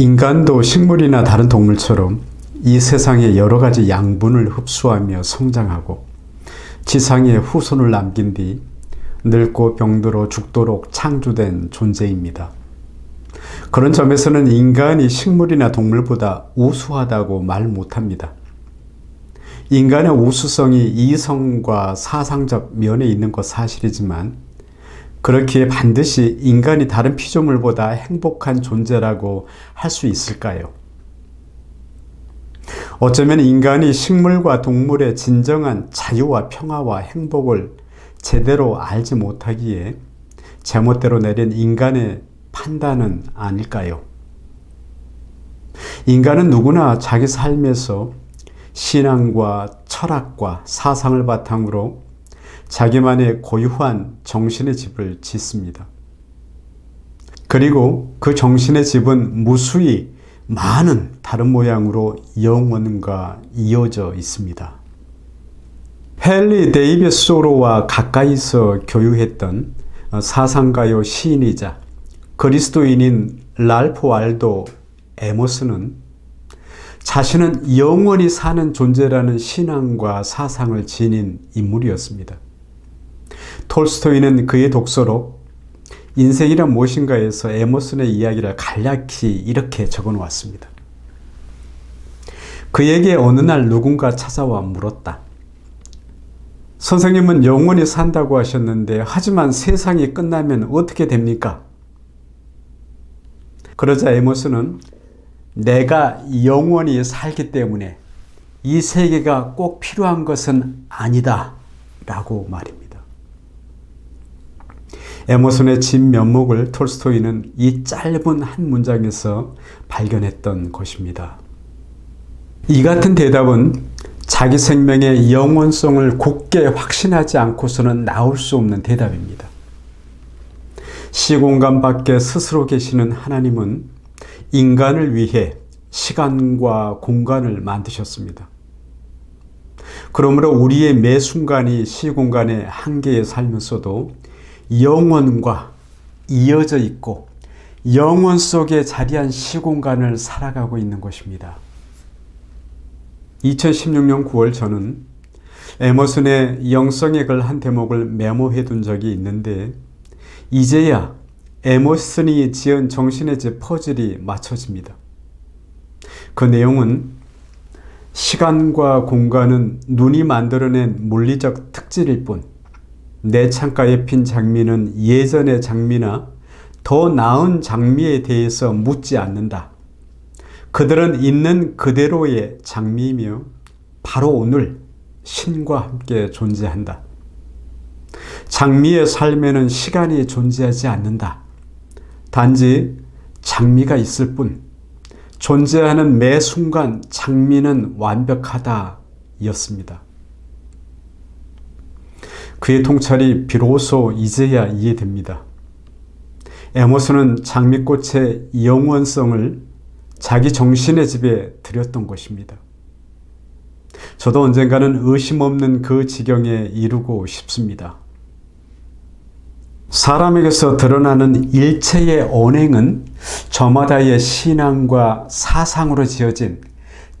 인간도 식물이나 다른 동물처럼 이 세상의 여러 가지 양분을 흡수하며 성장하고 지상에 후손을 남긴 뒤 늙고 병들어 죽도록 창조된 존재입니다. 그런 점에서는 인간이 식물이나 동물보다 우수하다고 말 못합니다. 인간의 우수성이 이성과 사상적 면에 있는 것 사실이지만 그렇기에 반드시 인간이 다른 피조물보다 행복한 존재라고 할 수 있을까요? 어쩌면 인간이 식물과 동물의 진정한 자유와 평화와 행복을 제대로 알지 못하기에 제멋대로 내린 인간의 판단은 아닐까요? 인간은 누구나 자기 삶에서 신앙과 철학과 사상을 바탕으로 자기만의 고유한 정신의 집을 짓습니다. 그리고 그 정신의 집은 무수히 많은 다른 모양으로 영원과 이어져 있습니다. 헨리 데이비스 소로와 가까이서 교유했던 사상가요 시인이자 그리스도인인 랄프 waldo 에머스는 자신은 영원히 사는 존재라는 신앙과 사상을 지닌 인물이었습니다. 톨스토이는 그의 독서로 인생이란 무엇인가에서 에머슨의 이야기를 간략히 이렇게 적어 놓았습니다. 그에게 어느 날 누군가 찾아와 물었다. 선생님은 영원히 산다고 하셨는데 하지만 세상이 끝나면 어떻게 됩니까? 그러자 에머스는 내가 영원히 살기 때문에 이 세계가 꼭 필요한 것은 아니다 라고 말입니다. 에머슨의 진 면목을 톨스토이는 이 짧은 한 문장에서 발견했던 것입니다. 이 같은 대답은 자기 생명의 영원성을 굳게 확신하지 않고서는 나올 수 없는 대답입니다. 시공간 밖에 스스로 계시는 하나님은 인간을 위해 시간과 공간을 만드셨습니다. 그러므로 우리의 매 순간이 시공간의 한계에 살면서도 영원과 이어져 있고 영원 속에 자리한 시공간을 살아가고 있는 것입니다. 2016년 9월 저는 에머슨의 영성의 글 한 대목을 메모해 둔 적이 있는데 이제야 에머슨이 지은 정신의 집 퍼즐이 맞춰집니다. 그 내용은 시간과 공간은 눈이 만들어낸 물리적 특질일 뿐, 내 창가에 핀 장미는 예전의 장미나 더 나은 장미에 대해서 묻지 않는다. 그들은 있는 그대로의 장미이며 바로 오늘 신과 함께 존재한다. 장미의 삶에는 시간이 존재하지 않는다. 단지 장미가 있을 뿐 존재하는 매 순간 장미는 완벽하다 였습니다. 그의 통찰이 비로소 이제야 이해됩니다. 에머스는 장미꽃의 영원성을 자기 정신의 집에 들였던 것입니다. 저도 언젠가는 의심 없는 그 지경에 이르고 싶습니다. 사람에게서 드러나는 일체의 언행은 저마다의 신앙과 사상으로 지어진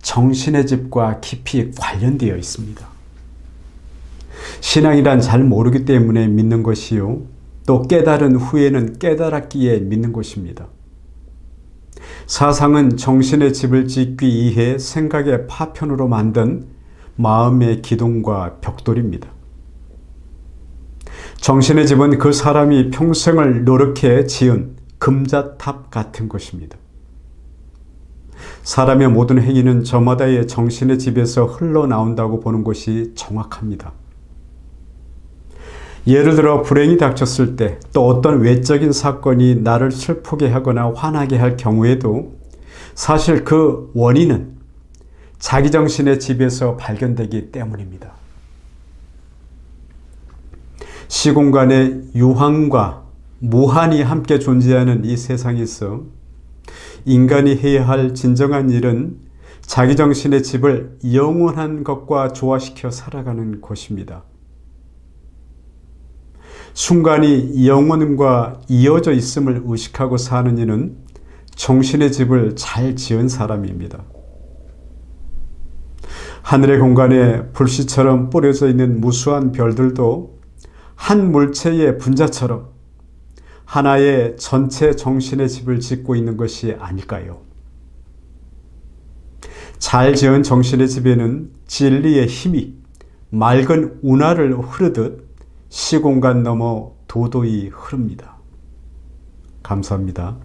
정신의 집과 깊이 관련되어 있습니다. 신앙이란 잘 모르기 때문에 믿는 것이요. 또 깨달은 후에는 깨달았기에 믿는 것입니다. 사상은 정신의 집을 짓기 위해 생각의 파편으로 만든 마음의 기둥과 벽돌입니다. 정신의 집은 그 사람이 평생을 노력해 지은 금자탑 같은 것입니다. 사람의 모든 행위는 저마다의 정신의 집에서 흘러나온다고 보는 것이 정확합니다. 예를 들어 불행이 닥쳤을 때 또 어떤 외적인 사건이 나를 슬프게 하거나 화나게 할 경우에도 사실 그 원인은 자기 정신의 집에서 발견되기 때문입니다. 시공간의 유황과 무한이 함께 존재하는 이 세상에서 인간이 해야 할 진정한 일은 자기 정신의 집을 영원한 것과 조화시켜 살아가는 것입니다. 순간이 영원과 이어져 있음을 의식하고 사는 이는 정신의 집을 잘 지은 사람입니다. 하늘의 공간에 불씨처럼 뿌려져 있는 무수한 별들도 한 물체의 분자처럼 하나의 전체 정신의 집을 짓고 있는 것이 아닐까요? 잘 지은 정신의 집에는 진리의 힘이 맑은 운하를 흐르듯 시공간 넘어 도도히 흐릅니다. 감사합니다.